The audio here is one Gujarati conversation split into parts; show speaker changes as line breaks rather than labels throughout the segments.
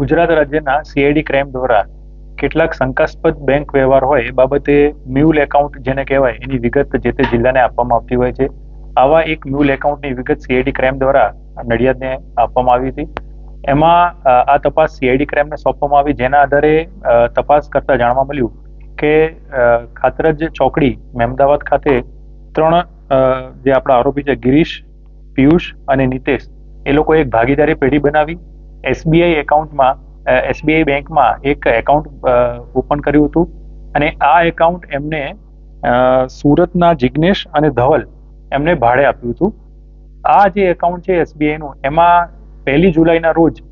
ગુજરાત રાજ્યના સીઆઈડી ક્રાઇમ દ્વારા કેટલાક શંકાસ્પદ બેંક વ્યવહાર હોય એ બાબતે મ્યુલ એકાઉન્ટ જેને કહેવાય, એની વિગત જે તે જિલ્લાને આપવામાં આવતી હોય છે. આવા એક મ્યુલ એકાઉન્ટની વિગત સીઆઈડી ક્રાઇમ દ્વારા નડિયાદને આપવામાં આવી હતી. એમાં આ તપાસ સીઆઈડી ક્રાઇમને સોંપવામાં આવી, જેના આધારે તપાસ કરતા જાણવા મળ્યું કે ખાતરજ ચોકડી મહેમદાવાદ ખાતે ત્રણ જે આપણા આરોપી છે, ગિરીશ પિયુષ અને નિતેશ, એ લોકો એક ભાગીદારી પેઢી બનાવી. એસબીઆઈ એકાઉન્ટમાં એસબીઆઈ બેંકમાં એક એકાઉન્ટ ઓપન કર્યું હતું. અને આ એકાઉન્ટ એમને સુરતના જિગ્નેશ અને ધવલ એમને ભાડે આપ્યું હતું. આ જે એકાઉન્ટ છે એસબીઆઈનું, એમાં પહેલી જુલાઈના રોજ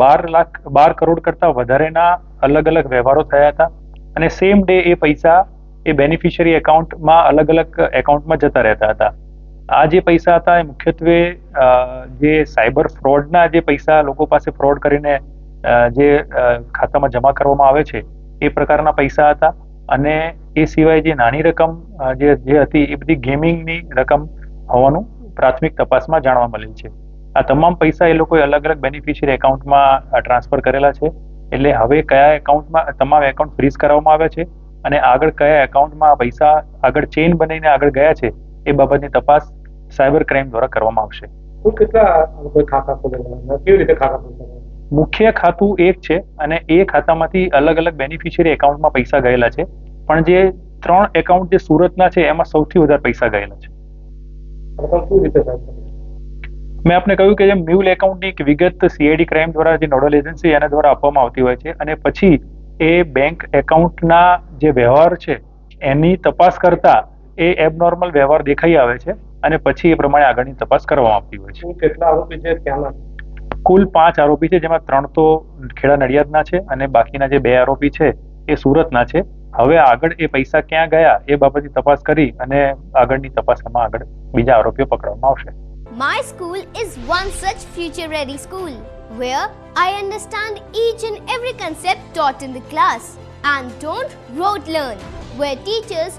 બાર લાખ, બાર કરોડ કરતાં વધારેના અલગ અલગ વ્યવહારો થયા હતા. અને સેમ ડે એ પૈસા એ બેનિફિશિયરી એકાઉન્ટમાં અલગ અલગ એકાઉન્ટમાં જતા રહેતા હતા. આ જે પૈસા હતા એ મુખ્યત્વે જે સાયબર ફ્રોડના જે પૈસા લોકો પાસે ફ્રોડ કરીને જે ખાતામાં જમા કરવામાં આવે છે, એ પ્રકારના પૈસા હતા. અને એ સિવાય જે નાની રકમ જે જે હતી એ બધી ગેમિંગની રકમ હોવાનું પ્રાથમિક તપાસમાં જાણવા મળેલ છે. આ તમામ પૈસા એ લોકોએ અલગ અલગ બેનિફિશિયરી એકાઉન્ટમાં ટ્રાન્સફર કરેલા છે. એટલે હવે કયા એકાઉન્ટમાં, તમામ એકાઉન્ટ ફ્રીઝ કરવામાં આવ્યા છે અને આગળ કયા એકાઉન્ટમાં પૈસા આગળ ચેઇન બનીને આગળ ગયા છે, એ બાબતની તપાસ સાયબર ક્રાઇમ દ્વારા કરવામાં આવશે. મુખ્ય ખાતું એક છે અને એ ખાતામાંથી અલગ અલગ બેનિફિશિયરી એકાઉન્ટમાં પૈસા ગયેલા છે. પણ જે ત્રણ એકાઉન્ટ જે સુરતના છે એમાં સૌથી વધારે પૈસા ગયેલા છે. મેં આપને કહ્યું કે જે મ્યુલ એકાઉન્ટની એક વિગત સીઆઈડી ક્રાઇમ દ્વારા જે નોડલ એજન્સી એના દ્વારા આપવામાં આવતી હોય છે અને પછી એ બેંક એકાઉન્ટના જે વ્યવહાર છે એની તપાસ કરતા એ એબનોર્મલ વ્યવહાર દેખાઈ આવે છે. અને પછી એ પ્રમાણે આગળની તપાસ કરવામાં આવતી હોય છે.
કેટલા આરોપી છે ત્યાંના?
કુલ પાંચ આરોપી છે જેમાં ત્રણ તો ખેડા નડિયાદના છે અને બાકીના જે બે આરોપી છે એ સુરતના છે. હવે આગળ એ પૈસા ક્યાં ગયા એ બાબતની તપાસ કરી અને આગળની તપાસમાં આગળ બીજા આરોપીઓ પકડવામાં આવશે.
My school is one such future ready school where I understand each and every concept taught in the class and don't rote learn, where teachers